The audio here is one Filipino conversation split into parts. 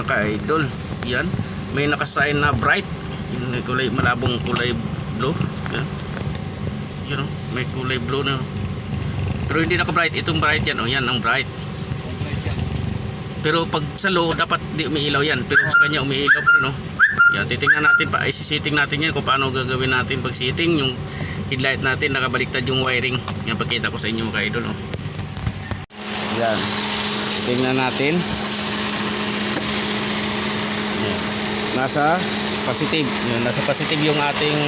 mga ka-idol. Yan. May nakasign na bright. Yung kulay, malabong kulay blue. Yan. Oh, may kulay blue na. Pero hindi naka-bright. Itong bright yan. Oh, yan ang bright. Pero pag sa low, dapat di umiilaw yan. Pero sa kanya umiilaw pa rin. Oh. Yan, titingnan natin pa. Isisiting natin yan kung paano gagawin natin pag sitting. Yung headlight natin, nakabaliktad yung wiring. Yan, pagkita ko sa inyo mga idol. Oh. Yan. Tingnan natin. Yan. Nasa positive. Yan, nasa positive yung ating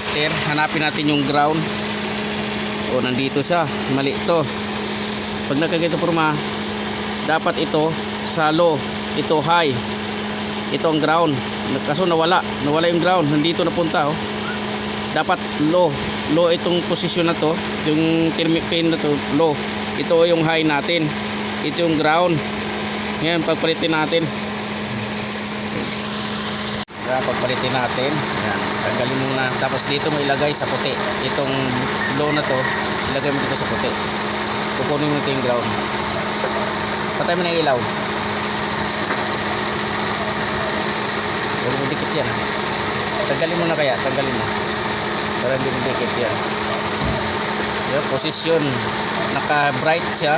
steer. Hanapin natin yung ground. O, nandito siya. Mali ito. Pag nagkagito porma, dapat ito sa low. Ito high. Ito ang ground. Kaso nawala. Nawala yung ground. Nandito napunta. Oh. Dapat low. Low itong posisyon na to. Yung termi- pin na to. Low. Ito yung high natin. Ito yung ground. Ngayon, pagpalitin natin. Kaya pagpalitin natin. Yan. Tanggalin muna. Tapos dito mo ilagay sa puti. Itong low na to, ilagay mo dito sa puti. Kukunin mo ito yung ground. Patay mo na yung ilaw. Huwag mo dikit yan. Tanggalin mo na kaya. Tanggalin mo. Para hindi mo dikit yan. Yan, posisyon. Naka-bright siya.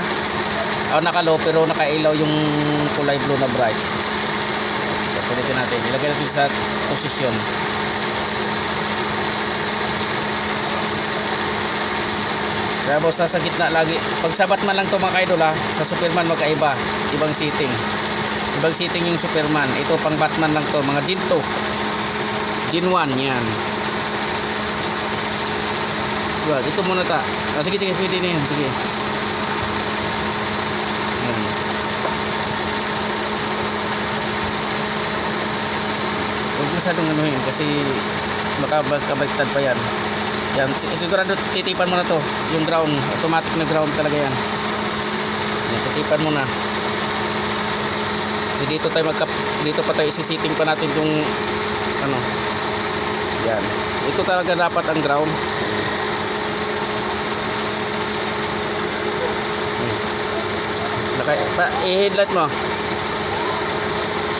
O naka-low pero naka-ilaw yung kulay blue na bright. Pilitin natin. Ilagay natin sa posisyon. Boss, sa gitna lagi. Pag sabat man lang to mga kaidol ha, sa Superman magkaiba. Ibang seating. Ibang seating yung Superman. Ito pang Batman lang to. Mga Gin 2. Gin 1 yan. Diba, ito muna ta. Ah, sige, sige, pwede na yan. Sige. Masyadong ano yun kasi baka kabaliktad pa yan. Yan, si- sigurado titipan mo na to. Yung ground, automatic na ground talaga yan. Yan, titipan mo na. Dito tayo magkap dito pa tayo isisiting pa natin yung ano. Yan. Ito talaga dapat ang ground. Naka, pa, i-headlight mo.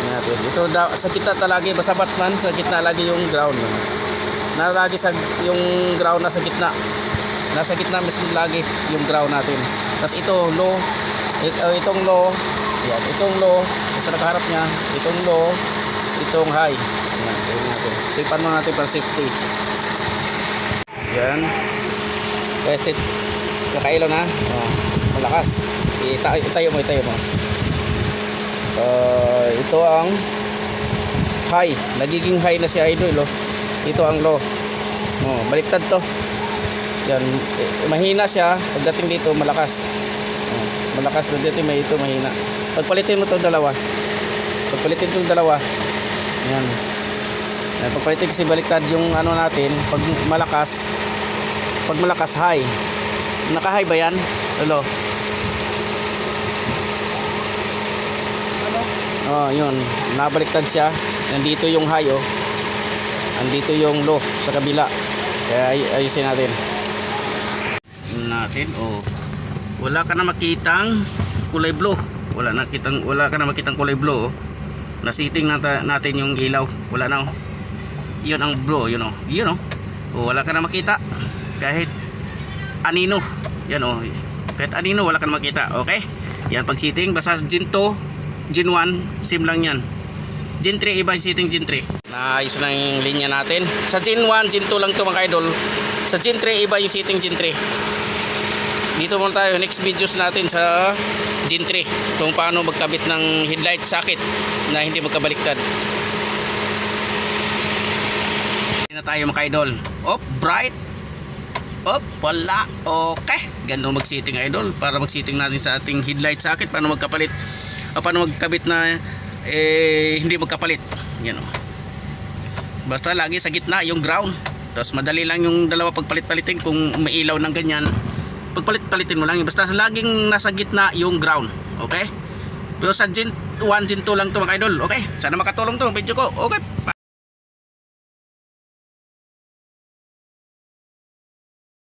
Yan natin. Ito daw, sa gitna talaga, basta Batman, sa gitna lagi yung ground. Na lagi sa, yung ground nasa gitna. Nasa gitna mismo lagi yung ground natin. Tapos ito, low. Uh, itong low. Yan, itong low. Basta nakaharap niya. Itong low. Itong high. Yan, tingnan natin. Tipan mo natin para safety. Yan. Tested. Nakailaw na. Oh, malakas. Ita itayo mo, itayo mo. Uh, ito ang high. Nagiging high na si idol. Oh. Ito ang low. Oh, baliktad to. Yan. Eh, mahina siya. Pagdating dito, malakas. Oh, malakas na dito, may ito mahina. Pagpalitin mo itong dalawa. Pagpalitin itong dalawa. Yan. Yan. Pagpalitin kasi baliktad yung ano natin. Pag malakas, pag malakas, high. Naka-high ba yan? Lolo? Oh, yun. Nabaliktad siya. Nandito yung high, oh. Nandito yung low sa kabila. Kaya ay- ayusin natin. Natin, oh. Wala ka na makitang kulay blue. Wala na kitang wala ka na makitang kulay blue, oh. Nasiting nata, natin yung ilaw. Wala na, oh. Yun ang blue, yun, oh. Yun, oh. Oh, wala ka na makita. Kahit anino. Yan, oh. Kahit anino, wala ka na makita. Okay? Yan, pag sitting, basta gin 2, Gin 1, sim lang yan. Gin 3, iba yung sitting Gin 3. Naayos na yung linya natin. Sa Gin 1, Gin 2 lang to mga idol. Sa Gin 3, iba yung sitting Gin 3. Dito muna tayo. Next videos natin sa Gin 3. Kung paano magkabit ng headlight socket na hindi magkabaliktad. Na tayo mga idol. Op, bright. Op, wala. Okay. Ganun mag-sitting idol. Para mag-sitting natin sa ating headlight socket. Paano magkapalit. O paano magkabit na eh, hindi magkapalit. Yan o. Basta lagi sa gitna yung ground. Tapos madali lang yung dalawa pagpalit-palitin kung may ilaw ng ganyan. Pagpalit-palitin mo lang. Basta laging nasa gitna yung ground. Okay? Pero sa Gen 1, Gen 2 lang to mga idol. Okay? Sana makatulong to video ko. Okay?